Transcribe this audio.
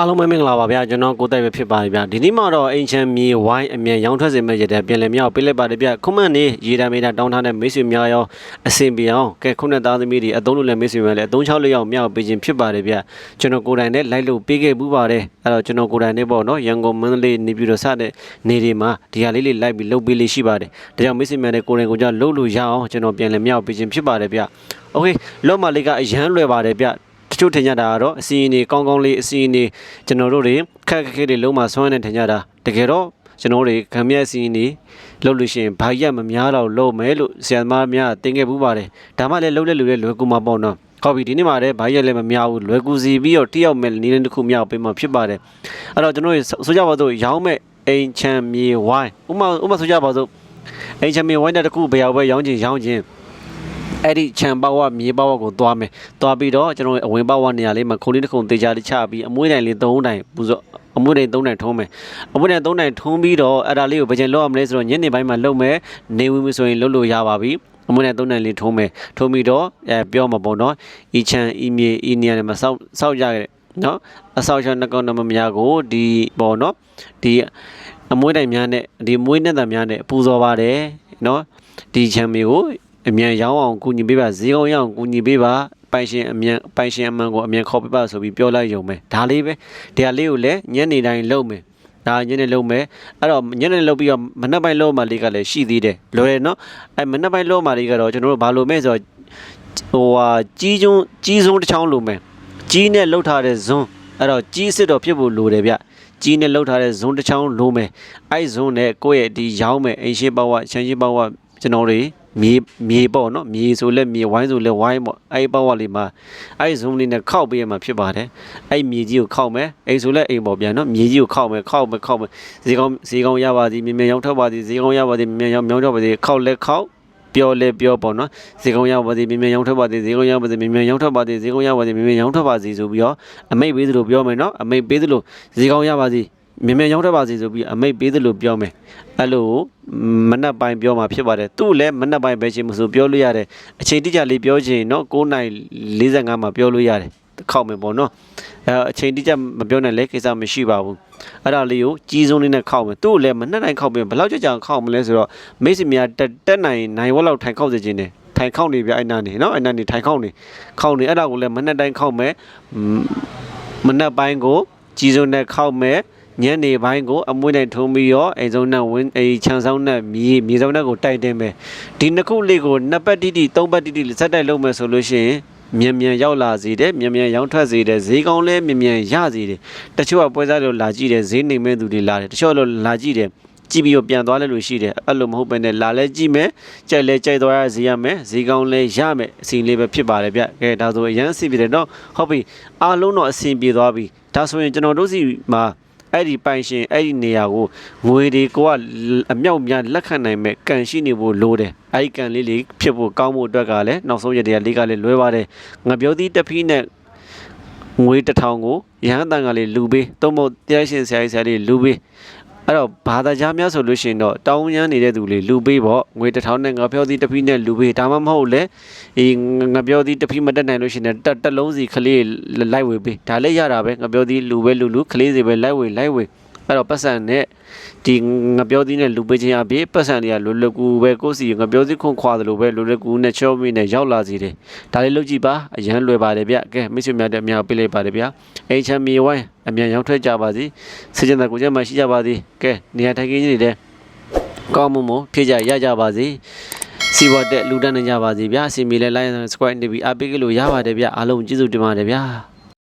အားလုံးပဲမင်္ဂလာပါဗျာကျွန်တော်ကိုတိုက်ပဲဖြစ်ပါတယ်ဗျာဒီနေ့မှာတော့အင်ချန်မြေဝိုင်းအမြန်ရောင်းထွက်စေမဲ့ရတဲ့ပြန်လည်မြောက်ပေးလိုက်ပါတယ်ဗျာခုမှန်နေရေတံမေတာတောင်းထားတဲ့မိတ်ဆွေများရောအဆင်ပြေအောင်ကဲခုနှစ်သားသမီးတွေအသုံးလို့လည်းမိတ်ဆွေများလည်းအသုံးချလို့ရအောင်မြောက်ပေးခြင်းဖြစ်ပါတယ်ဗျာကျွန်တော်ကိုယ်တိုင်နဲ့လိုက်လို့ပေးခဲ့ပူးပါတယ်အဲ့တော့ကျွန်တော်ကိုယ်တိုင်နဲ့ပေါ့နော်ရန်ကုန်မန္တလေးနေပြည်တော်စတဲ့နေတွေမှာဒီဟာလေးလေးလိုက်ပြီးလုပ်ပေးလေးရှိပါတယ်ဒါကြောင့်မိတ်ဆွေများနဲ့ကိုယ်တိုင်ကိုယ်ကြောင့်လုပ်လို့ရအောင်ကျွန်တော်ပြန်လည်မြောက်ပေးခြင်းဖြစ်ပါတယ်ဗျာโอเคလော့မလေးကအရန်လွယ်ပါတယ်ဗျာ တ ချို့ထင်ကြတာကတော့အစီအင်းတွေကောင်းကောင်းလေးအစီအင်းတွေကျွန်တော်တို့တွေခက်ခက်ခဲတွေလုံးမဆွမ်းနေထင်ကြတာတကယ်တော့ကျွန်တော်တို့တွေခံမြက်အစီအင်းတွေလုပ်လို့ရှိရင်ဘာရက်မများတော့လုပ်မယ်လို့ဆရာသမားများတင်ခဲ့ပူးပါတယ်ဒါမှလည်းလုပ်လက်လူလည်းလွယ်ကူမှာပေါ့နော်ဟုတ်ပြီဒီနေ့မှာလည်းဘာရက်လည်းမများဘူးလွယ်ကူစီပြီးတော့တယောက်မဲ့နည်းနည်းတစ်ခုမြောက်ပေးမှဖြစ်ပါတယ်အဲ့တော့ကျွန်တော်တို့ဆိုကြပါစို့ရောင်းမဲ့အိမ်ချမ်းမြေဝိုင်းဥမာဥမာဆိုကြပါစို့အိမ်ချမ်းမြေဝိုင်းတဲ့တစ်ခုဘယ်ရောက်ပဲရောင်းချင်ရောင်းချင် အဲ့ဒီခြံပေါဝမြေပေါဝကိုသွားမယ်သွားပြီးတော့ကျွန်တော်အဝင်ပေါဝနေရာလေးမှာခုံလေးတစ်ခုတေချာလေးချပြီးအမွှေးတိုင်လေး၃တိုင်ပူစောအမွှေးတိုင်၃တိုင်ထုံးမယ်အမွှေးတိုင်၃တိုင်ထုံးပြီးတော့အဲ့ဒါလေးကိုဘယ်ချိန်လောက်ရမလဲဆိုတော့ညနေပိုင်းမှာလုပ်မယ်နေဝင်ပြီဆိုရင်လုပ်လို့ရပါပြီအမွှေးတိုင်၃တိုင်လေးထုံးမယ်ထုံးပြီးတော့အဲပြောမှာပေါ့နော်ဤခြံဤမြေဤနေရာတွေမှာစောက်စောက်ရခဲ့နော်အဆောက်အအုံနှကောင်နမများကိုဒီပေါ့နော်ဒီအမွှေးတိုင်များနဲ့ဒီမွေးနဲ့တံများနဲ့ပူဇော်ပါတယ်နော်ဒီခြံမြေကို အမြန်ရောင်းအောင်ကူညီပေးပါဈေးကောင်းရအောင်ကူညီပေးပါပိုင်ရှင်အမြန်ပိုင်ရှင်အမှန်ကိုအမြန်ခေါ်ပေးပါဆိုပြီးပြောလိုက်ရုံပဲဒါလေးပဲဒီဟာလေးကိုလည်းညနေတိုင်းလုပ်မယ်ဒါညနေလုပ်မယ်အဲ့တော့ညနေလုပ်ပြီးတော့မနက်ပိုင်းလုပ်မှလေးကလည်းရှိသေးတယ်လွယ်တယ်နော်အဲ့မနက်ပိုင်းလုပ်မှလေးကတော့ကျွန်တော်တို့ဘာလုပ်မဲဆိုတော့ဟိုဟာကြီးကျုံကြီးစုံတစ်ချောင်းလုပ်မယ်ကြီးနဲ့လှုပ်ထားတဲ့ဇွန်းအဲ့တော့ကြီးစစ်တော့ဖြစ်ဖို့လိုတယ်ဗျကြီးနဲ့လှုပ်ထားတဲ့ဇွန်းတစ်ချောင်းလိုမယ်အဲ့ဇွန်းနဲ့ကိုယ့်ရဲ့ဒီရောင်းမယ်အိမ်ရှိပေါဝချမ်းရှိပေါဝကျွန်တော်တွေ မြေမြေပေါ့နော်မြေဆိုလဲမြေဝိုင်းဆိုလဲဝိုင်းပေါ့အဲ့ဒီပေါက်ဝလေးမှာအဲ့ဒီ zoom လေးနဲ့ခောက်ပေးရမှာဖြစ်ပါတယ်အဲ့ဒီမြေကြီးကိုခောက်မယ်အိမ်ဆိုလဲအိမ်ပေါ့ဗျာနော်မြေကြီးကိုခောက်မယ်ခောက်မယ်ခောက်မယ်ဈေးကောင်းဈေးကောင်းရပါသည်မြင်မြင်ရောင်းထွက်ပါသည်ဈေးကောင်းရပါသည်မြင်မြင်ရောင်းမြောင်းထွက်ပါသည်ခောက်လဲခောက်ပြောလဲပြောပေါ့နော်ဈေးကောင်းရပါသည်မြင်မြင်ရောင်းထွက်ပါသည်ဈေးကောင်းရပါသည်မြင်မြင်ရောင်းထွက်ပါသည်ဈေးကောင်းရပါသည်မြင်မြင်ရောင်းထွက်ပါသည်ဆိုပြီးတော့အမိတ်ပေးသလိုပြောမယ်နော်အမိတ်ပေးသလိုဈေးကောင်းရပါသည် မြင်မြင်ရောင်းထွက်ပါစေဆိုပြီးအမိတ်ပေးသလိုပြောမယ်အဲ့လိုမနက်ပိုင်းပြောမှာဖြစ်ပါတယ်သူ့လည်းမနက်ပိုင်းပဲချင်းမဆိုပြောလို့ရတယ်အချိန်တိကျလေးပြောချင်เนาะ9:45မှာပြောလို့ရတယ်ခောက်မယ်ပေါ့နော်အဲအချိန်တိကျမပြောနိုင်လဲကိစ္စမရှိပါဘူးအဲ့ဒါလေးကိုကြီးစုံလေးနဲ့ခောက်မယ်သူ့လည်းမနက်တိုင်းခောက်ပြီးဘယ်လောက်ကြာကြာခောက်မလဲဆိုတော့မိတ်ဆွေများတက်တက်နိုင်နိုင်ဝက်လောက်ထိုင်ခောက်စေခြင်းတယ်ထိုင်ခောက်နေပြအဲ့နာနေเนาะအဲ့နာနေထိုင်ခောက်နေခောက်နေအဲ့ဒါကိုလည်းမနက်တိုင်းခောက်မယ်မနက်ပိုင်းကိုကြီးစုံနဲ့ခောက်မယ် ညနေပိုင်းကိုအမွှေးနဲ့ထုံးပြီးတော့အိမ်စုံနဲ့ဝင်းအိမ်ချမ်းဆောင်နဲ့မြေမြေစုံနဲ့ကိုတိုက်တင်မယ်ဒီနှစ်ခုလေးကိုနှစ်ပတ်တိတိသုံးပတ်တိတိစက်တိုက်လုပ်မယ်ဆိုလို့ရှိရင်မြန်မြန်ရောက်လာစေတယ်မြန်မြန်ရောင်းထွက်စေတယ်ဈေးကောင်းလဲမြန်မြန်ရစေတယ်တချို့ကပွဲစားတွေလာကြည့်တယ်ဈေးနေမဲ့သူတွေလာတယ်တချို့လို့လာကြည့်တယ်ကြည့်ပြီးတော့ပြန်သွားလဲလို့ရှိတယ်အဲ့လိုမဟုတ်ပဲနဲ့လာလဲကြည့်မယ်ကြိုက်လဲကြိုက်သွားရစီရမယ်ဈေးကောင်းလဲရမယ်အစီလေးပဲဖြစ်ပါတယ်ဗျကဲဒါဆိုအရန်အစီပြေတယ်နော်ဟုတ်ပြီအားလုံးတော့အစီပြေသွားပြီဒါဆိုရင်ကျွန်တော်တို့စီမှာ အဲ့ဒီပိုင်ရှင်အဲ့ဒီနေရာကိုငွေတွေကိုကအမြောက်များလက်ခံနိုင်မဲ့ကန်ရှိနေဖို့လိုတယ်အဲ့ဒီကန်လေးလေးဖြစ်ဖို့ကောင်းဖို့အတွက်ကလည်းနောက်ဆုံးရတဲ့လေးကလည်းလွဲပါတယ်ငါပြောသီးတစ်ဖီးနဲ့ငွေတစ်ထောင်ကိုရဟန်းတန်ကလေးလူပေးသုံးဖို့တရားရှင်ဆရာကြီးဆရာလေးလူပေး အဲ့တော့ဘာသာကြားများဆိုလို့ရှိရင်တော့တောင်းရမ်းနေတဲ့သူလေးလူပေးပေါ့ငွေတစ်ထောင်နဲ့ငါပြောသီးတစ်ဖီးနဲ့လူပေးဒါမှမဟုတ်လေအေးငါပြောသီးတစ်ဖီးမတက်နိုင်လို့ရှိရင်တက်တက်လုံးစီခလေးလိုက်ဝေပေးဒါလည်းရတာပဲငါပြောသီးလူပဲလူလူခလေးစီပဲလိုက်ဝေလိုက်ဝေ အဲ့တော့ပတ်စံနဲ့ဒီငပြောသီးနဲ့လူပေးခြင်းအပြင်ပတ်စံတွေကလွယ်လွယ်ကူပဲကိုယ့်စီငပြောသီးခွန်ခွာတယ်လို့ပဲလွယ်လွယ်ကူနဲ့ချောမိနဲ့ရောက်လာစီတယ်ဒါလေးလုပ်ကြည့်ပါအရန်လွယ်ပါတယ်ဗျကဲမိတ်ဆွေများတဲ့အများပေးလိုက်ပါတယ်ဗျအိချမ်းမီဝိုင်းအမြန်ရောက်ထွက်ကြပါစီစေချင်တဲ့ကိုကျမ်းမရှိကြပါသေးကဲနေရာထိုင်ခင်းကြီးတွေလည်းကောင်းမှုမဖြည့်ကြရကြပါစေစီဝတ်တဲ့လူတန်းနေကြပါစီဗျာစီမီလဲ line subscribe နေပြီးအပိတ်ကလို့ရပါတယ်ဗျအားလုံးကျေးဇူးတင်ပါတယ်ဗျာ